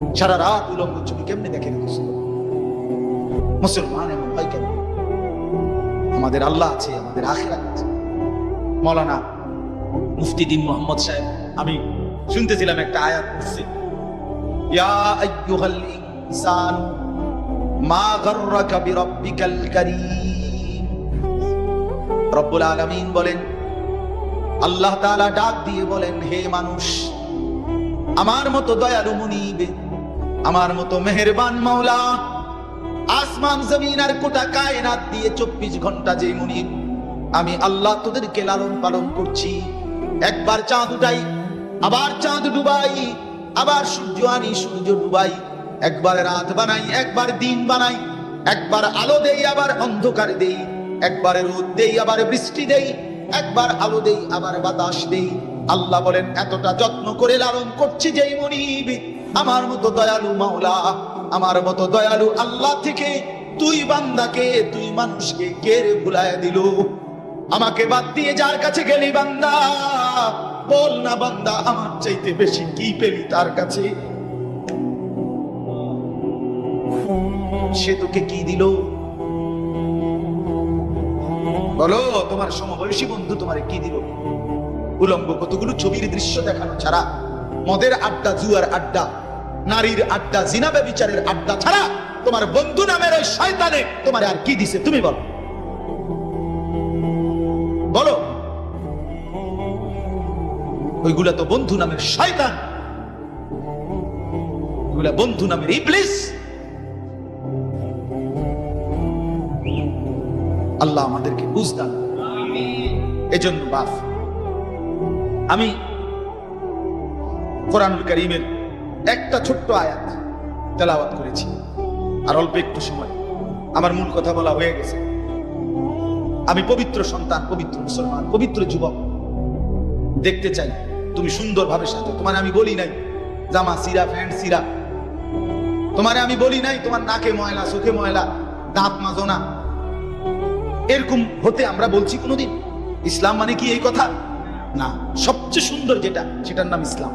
সারা রাত উলঙ্গ ছবি কেমনে দেখে রেখেছিল মুসলমান এমন হয় কেন? আমাদের আল্লাহ আছে, আমাদের আখিরাত আছে। মৌলানা মুফতি দিন মোহাম্মদ সাহেব, আমি শুনতেছিলাম একটা আয়াত পড়ছে। ইয়া আইয়ুহাল ইনসান মা গাররাকা বিরাব্বিকাল কারীম। রব্বুল আলামিন বলেন, আল্লাহ তাআলা ডাক দিয়ে বলেন, হে মানুষ, আমার মতো দয়ালু মুনিব আমার মতো মেহেরবান মাওলা, আসমান, জমিন আর কোটা কায়নাত দিয়ে চব্বিশ ঘণ্টা যে মুনিব আমি আল্লাহ তোদেরকে লালন পালন করছি। একবার চাঁদ উঠাই, আবার চাঁদ ডুবাই, আবার সূর্য আনি সূর্য ডুবাই। একবার রাত বানাই, একবার দিন বানাই, একবার আলো দেই, আবার অন্ধকার দেই। একবার রোদ দেই, আবার বৃষ্টি দেই, একবার আলো দেই, আবার বাতাস দেই। আল্লাহ বলেন, এতটা যত্ন করে লালন করছি যেই মনিব। আমার মতো দয়ালু মাওলা, আমার মতো দয়ালু আল্লাহ থেকে তুই বান্দাকে, তুই মানুষকে কে রে ভুলায় দিল? আমাকে বাদ দিয়ে যার কাছে গেলি বান্দা, বল না বান্দা, আমার চাইতে বেশি কি পেলি তার কাছে? সে তোকে কি দিল? বলো, তোমার সমবয়সী বন্ধু তোমারে কি দিল? উলম্ব কতগুলো ছবির দৃশ্য দেখানো ছাড়া, মদের আড্ডা, জুয়ার আড্ডা নারীর আড্ডা, জিনা বিচারের আড্ডা ছাড়া তোমার বন্ধু নামের ওই শয়তানে তোমার আর কি দিছে, তুমি বলো। বলো। ওইগুলা তো বন্ধু নামের শয়তান। ওইগুলা বন্ধু নামের ইবলিস। আল্লাহ আমাদেরকে বুঝদান এজন্য বাপ আমি কোরআনুল করিমের একটা ছোট্ট আয়াত তেলাওয়াত করেছি। আর অল্প একটু সময়। আমার মূল কথা বলা হয়ে গেছে। আমি পবিত্র সন্তান, পবিত্র মুসলমান, পবিত্র যুবক। দেখতে চাই তুমি সুন্দরভাবে সাজো। তোমার আমি বলি নাই, জামা সিরা, প্যান্ট সিরা। তোমারে আমি বলি নাই, তোমার নাকে ময়লা, চোখে ময়লা, দাঁত মাজো না। এরকম হতে আমরা বলছি কোনোদিন? ইসলাম মানে কি এই কথা? না, সবচেয়ে সুন্দর যেটা, সেটার নাম ইসলাম।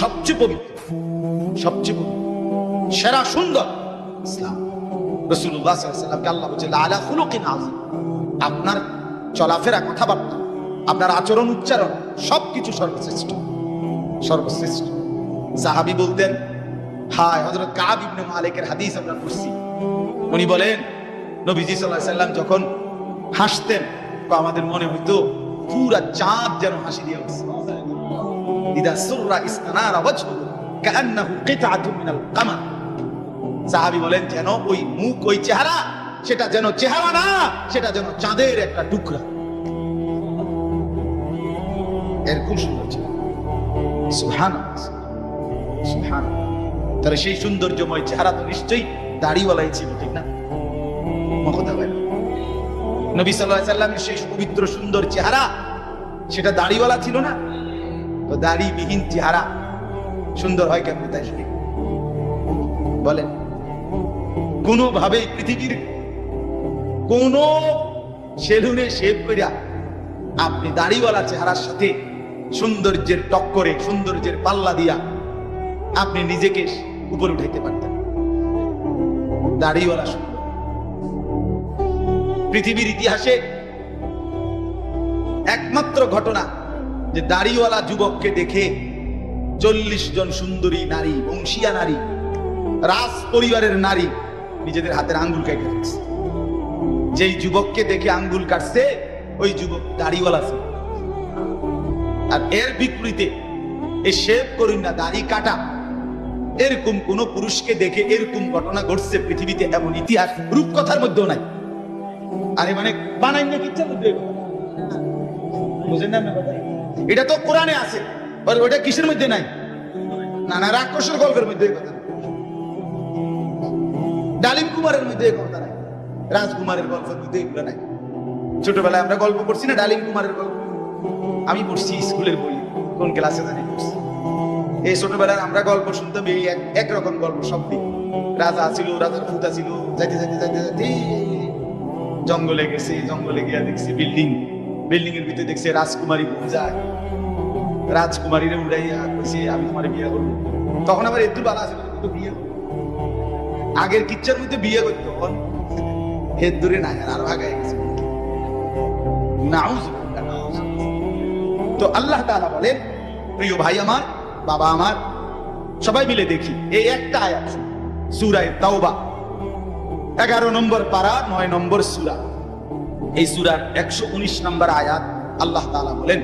সবচেয়ে পবিত্র সবচেয়ে পবিত্র, সেরা, সুন্দর ইসলাম। আল্লাহ আলা আপনার চলাফেরা, কথাবার্তা, আপনার আচরণ, উচ্চারণ, সবকিছু সর্বশ্রেষ্ঠ সর্বশ্রেষ্ঠ। সাহাবি বলতেন, হায় হজরত কাব ইবনে মালিকের হাদিস আমরা পড়ছি। উনি বলেন, নবীজি আলাইহি সাল্লাম যখন হাসতেন আমাদের মনে হইতো পুরা চাঁদ যেন হাসি দিয়ে উঠছে। ইদা সুররা ইসনারা ওয়াজহু কান্নাহু কিতআতুম মিনাল কামার সাহাবী বলেন, যেন ওই মুখ, ওই চেহারা, সেটা যেন চেহারা না, সেটা যেন চাঁদের একটা টুকরা। এরকম সুন্দর ছিল। সুহান সুহান তাহলে সেই সৌন্দর্যময় চেহারা তো নিশ্চয়ই দাড়িওয়ালাই ছিল, ঠিক না? মকতা ভাই নবী সাল্লাহ সাল্লামের সেই পবিত্র সুন্দর চেহারা, সেটা দাড়িওয়ালা ছিল না? তো দাড়িবিহীন চেহারা সুন্দর হয় কেমন তাই শুনি? বলেন কোনোভাবে পৃথিবীর কোন সেলুনে শেভ করিয়া আপনি দাড়িওয়ালা চেহারার সাথে সৌন্দর্যের টক্করে, সৌন্দর্যের পাল্লা দিয়া আপনি নিজেকে উপরে উঠাইতে পারতেন। দাড়িওয়ালা সুন্দর। পৃথিবীর ইতিহাসে একমাত্র ঘটনা যে দাড়িওয়ালা যুবককে দেখে চল্লিশ জন সুন্দরী নারী, বংশিয়া নারী, রাজ পরিবারের নারী নিজেদের হাতের আঙ্গুল কেটে ফেলছে। যেই যুবককে দেখে আঙ্গুল কাটছে, ওই যুবক দাড়িওয়ালা ছিল। আর এর বিপরীতে এই শেভ করুন না দাড়ি কাটা, এরকম কোন পুরুষকে দেখে এরকম ঘটনা ঘটছে পৃথিবীতে এমন ইতিহাস, রূপকথার মধ্যেও নাই। আরে মানে বানাই না কিচ্ছা বুঝেন না? এটা তো কোরআনে আছে। ওটা কিসের মধ্যে নাই? না না রাক্ষসের গল্পের মধ্যে ডালিম কুমারের মধ্যে কথা নাই। রাজকুমারের গল্পের মধ্যে এগুলো নাই। ছোটবেলায় আমরা গল্প করছি না, ডালিম কুমারের গল্প? আমি পড়ছি স্কুলের বই। কোন ক্লাসে জানি পড়ছি। এই ছোটবেলায় আমরা গল্প শুনতাম, এই এক- একরকম গল্প সব দিক রাজা ছিল, রাজার ফুতা ছিল, যাইতে যাইতে যাইতে যাইতে জঙ্গলে গেছে, জঙ্গলে গিয়া দেখছি বিল্ডিং বিল্ডিং এর ভিতরে দেখছে রাজকুমারী যায় রাজকুমারীরে উড়াইয়া কইছে, আমি তোমার বিয়ে করব। তখন আবার একটু বালা আছে তো বিয়ে আগের কিচ্ছার মধ্যে বিয়ে করতো হেদ দূরে না আর আগায় গেছে। নাউজুবিল্লাহ। তো আল্লাহ তাআলা বলেন, প্রিয় ভাই আমার, বাবা আমার, সবাই মিলে দেখি, এই একটা আয়াত, সুরায় তাওবা। এগারো নম্বর পারা, নয় নম্বর সুরা। এই সুরার একশো উনিশ নম্বর আয়াত আল্লাহ তাআলা বলেন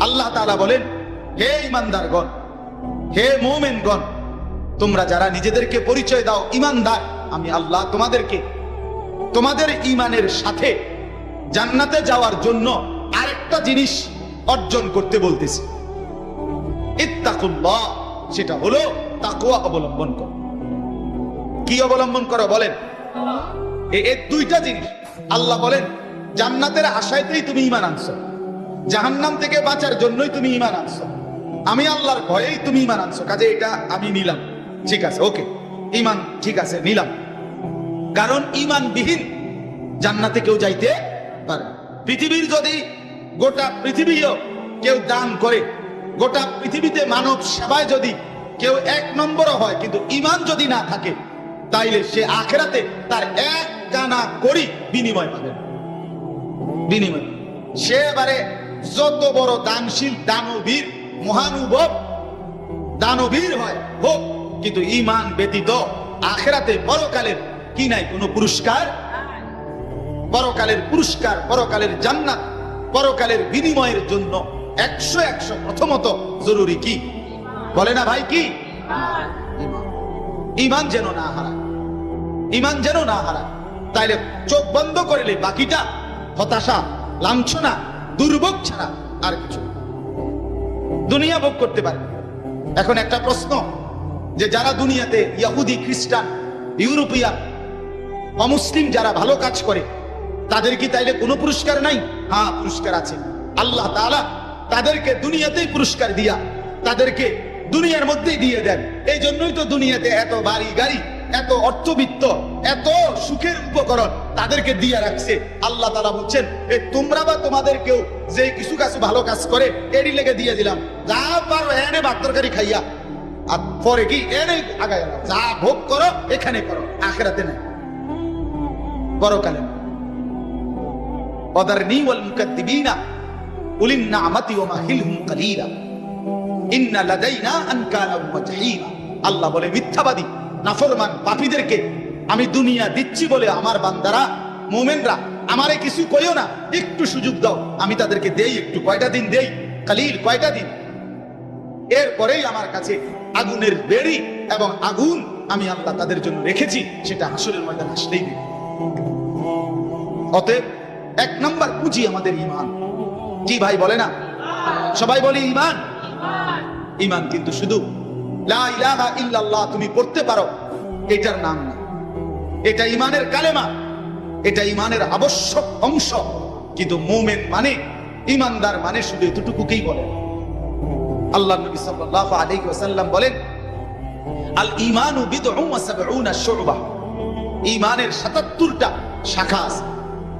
আল্লাহ তাআলা বলেন, হে ইমানদারগণ হে মুমিনগণ, তোমরা যারা নিজেদেরকে পরিচয় দাও ইমানদার আমি আল্লাহ তোমাদেরকে তোমাদের ইমানের সাথে জান্নাতে যাওয়ার জন্য আরেকটা জিনিস অর্জন করতে বলতেছি। সেটা হলো তাকওয়া অবলম্বন কর। কি অবলম্বন করো বলেন? এ এ দুইটা জিনিস। আল্লাহ বলেন, জান্নাতের আশায়তেই তুমি ইমান আনছো। জাহান্নাম থেকে বাঁচার জন্যই তুমি ইমান আনছো। আমি আল্লাহর ভয়েই তুমি ইমান আনছো। কাজে এটা আমি নিলাম। ঠিক আছে, ওকে। ইমান, ঠিক আছে, নিলাম। কারণ ইমান বিহীন জান্নাতে কেউ যাইতে পারে পৃথিবীর যদি গোটা পৃথিবীও কেউ দান করে, গোটা পৃথিবীতে মানব সেবায় যদি কেউ এক নম্বরও হয়, কিন্তু ইমান যদি না থাকে, তাইলে সে আখেরাতে তার এক কানা করি বিনিময় পাবে বিনিময়। সে এবারে যত বড় দানশীল, দানবীর, মহানুভব, দানবীর হয়, হোক কিন্তু ইমান ব্যতীত আখেরাতে পরকালের কি নাই কোনো পুরস্কার? পরকালের পুরস্কার পরকালের জান্নাত পরকালের বিনিময়ের জন্য একশো একশো প্রথমত জরুরি কি? বলে না ভাই কি? ইমান যেন না হারায়। ইমান যেন না হারায়। তাইলে চোখ বন্ধ করলে বাকিটা হতাশা লাঞ্ছনা দুর্ভোগ ছাড়া আর কিছু দুনিয়া ভোগ করতে পারে। এখন একটা প্রশ্ন। যে যারা দুনিয়াতে ইয়াহুদি, খ্রিস্টান ইউরোপিয়ান অমুসলিম যারা ভালো কাজ করে, তাদের কি তাইলে কোনো পুরস্কার নাই? হ্যাঁ পুরস্কার আছে। আল্লাহ তাআলা তাদেরকে দুনিয়াতেই পুরস্কার দিয়া তাদেরকে দুনিয়ার মধ্যেই দিয়ে দেন। এই জন্যই তো দুনিয়াতে এত বাড়ি গাড়ি, এত অর্থবিত্ত, এত সুখের উপকরণ তাদেরকে দিয়ে রাখছে। আল্লাহ তারা বলছেন, এ তোমরা বা তোমাদের কেউ যে কিছু কাজ ভালো কাজ করে, এরই লেগে দিয়ে দিলাম। যা পারো এনে ভাত তরকারি খাইয়া আর পরে কি এনে আগায় গেলাম। যা ভোগ করো এখানে করো আখেরাতে নেই পরকালে না। وذرني والمكذبين أولي النعمة ومهلهم قليلا إن لدينا أنكالا وجحيما আল্লাহ বলে মিথ্যাবাদী নাফরমান পাপীদেরকে আমি দুনিয়া দিচ্ছি বলে আমার বান্দারা মোমেনরা আমারে কিছু কইও না একটু সুযোগ দাও আমি তাদেরকে দেই একটু কয়টা দিন দেই কালিল কয়টা দিন এরপরেই আমার কাছে আগুনের বেড়ি এবং আগুন আমি আল্লাহ তাদের জন্য রেখেছি, সেটা হাসরের ময়দান আসলেই দেখব। অতএব এক নম্বর পুঁজি আমাদের ইমান কি ভাই বলে না? সবাই বলে ইমান ইমান কিন্তু শুধু তুমি পড়তে পারো, এটার নাম না। এটা ইমানের কালেমা, এটা ইমানের আবশ্যক অংশ। কিন্তু মোমেন মানে ইমানদার মানে শুধু এতটুকুকেই বলে আল্লাহ নবী সাল্লাল্লাহু আলাইহি ওয়াসাল্লাম বলেন, আল ঈমানু বিদউন ওয়া সাবউনা শুবা। ইমানের 77টা শাখা আছে।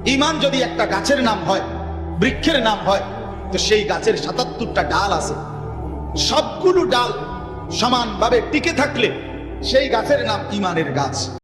ইমান যদি একটা গাছের নাম হয়, বৃক্ষের নাম হয়, তো সেই গাছের 77টা ডাল আছে। সবগুলো ডাল সমানভাবে টিকে থাকলে সেই গাছের নাম ইমানের গাছ।